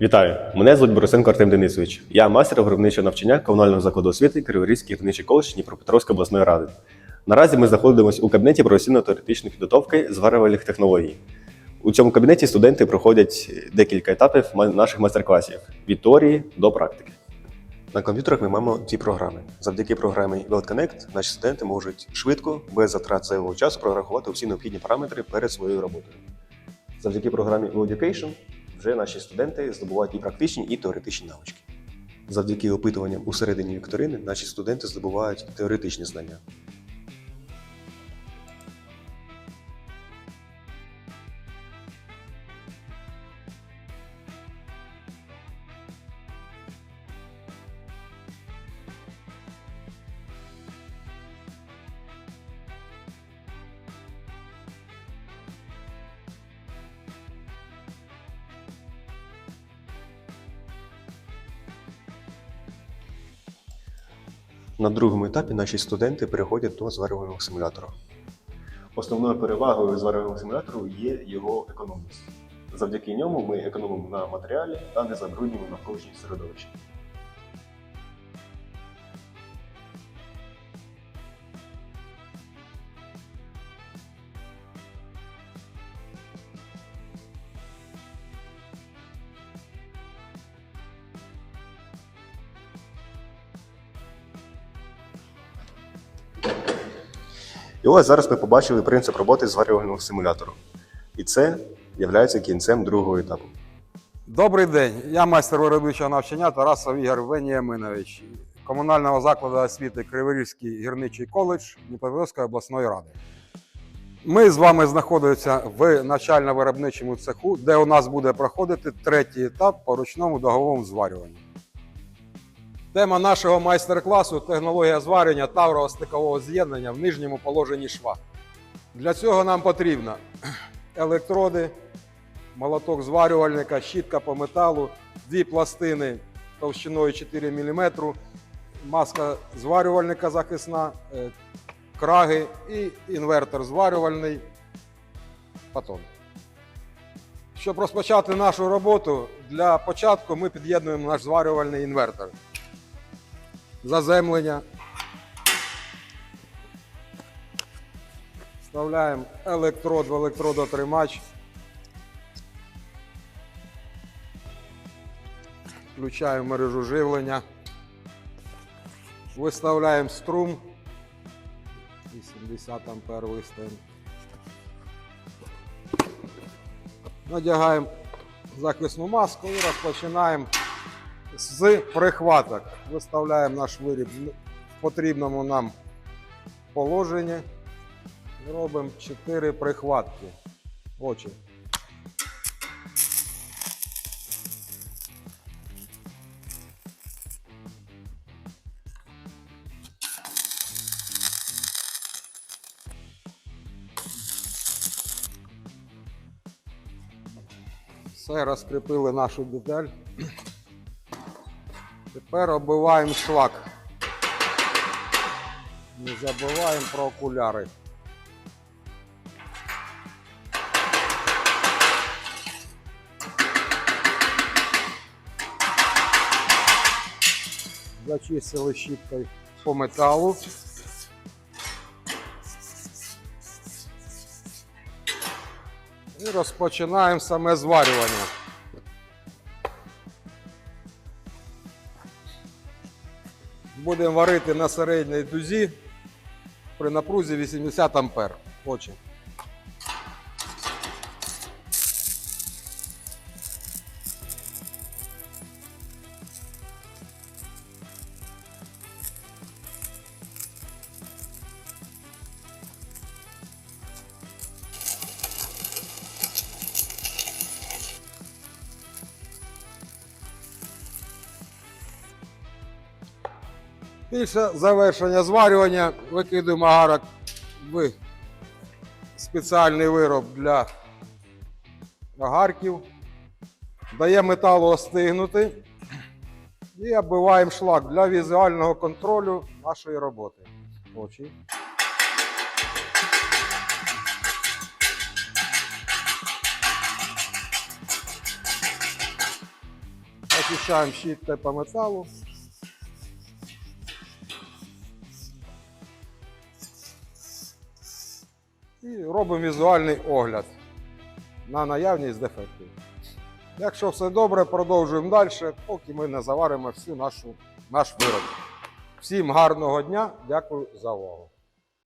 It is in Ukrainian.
Вітаю! Мене звуть Борисенко Артем Денисович. Я мастер виробничого навчання комунального закладу освіти Криворізький гірничий коледж Дніпропетровської обласної ради. Наразі ми знаходимося у кабінеті професійно-теоретичної підготовки зварювальних технологій. У цьому кабінеті студенти проходять декілька етапів наших майстер-класів від теорії до практики. На комп'ютерах ми маємо дві програми. Завдяки програмі WeldConnect наші студенти можуть швидко, без затрат зайвого часу, прорахувати всі необхідні параметри перед своєю роботою. Завдяки програмі WellEducation вже наші студенти здобувають і практичні, і теоретичні навички. Завдяки опитуванням у середині вікторини наші студенти здобувають теоретичні знання. На другому етапі наші студенти переходять до зварювального симулятора. Основною перевагою зварювального симулятору є його економність. Завдяки ньому ми економимо на матеріалі та не забруднюємо навколишнє середовище. І ось зараз ми побачили принцип роботи зварювального симулятору. І це є кінцем другого етапу. Добрий день. Я майстер виробничого навчання Тарасов Ігор Веніаминович, комунального закладу освіти Криворізький гірничий коледж Дніпропетровської обласної ради. Ми з вами знаходимося в навчально-виробничому цеху, де у нас буде проходити третій етап по ручному договому зварюванню. Тема нашого майстер-класу технологія зварення таврового стикового з'єднання в нижньому положенні шва. Для цього нам потрібно електроди, молоток зварювальника, щітка по металу, дві пластини товщиною 4 мм, маска зварювальника захисна, е, краги і інвертор зварювальний патон. Щоб розпочати нашу роботу, для початку ми під'єднуємо наш зварювальний інвертор. Заземлення. Вставляємо електрод в електродотримач. Включаємо мережу живлення. Виставляємо струм. 80 ампер виставимо. Надягаємо захисну маску і розпочинаємо з прихваток. Виставляємо наш виріб в потрібному нам положенні. Робимо 4 прихватки. Очі. Все, розкріпили нашу деталь. Тепер оббиваємо шлак. Не забуваємо про окуляри. Зачистили щіткою по металу. І розпочинаємо саме зварювання. Будемо варити на середній дузі при напрузі 80 ампер. Очі. Після завершення зварювання викидуємо агарок в спеціальний вироб для агарків. Даємо металу остигнути і оббиваємо шлак для візуального контролю нашої роботи. Очі. очищаємо щіткою по металу. І робимо візуальний огляд на наявність дефектів. Якщо все добре, продовжуємо далі, поки ми не заваримо всю нашу наш вироб. Всім гарного дня, дякую за увагу.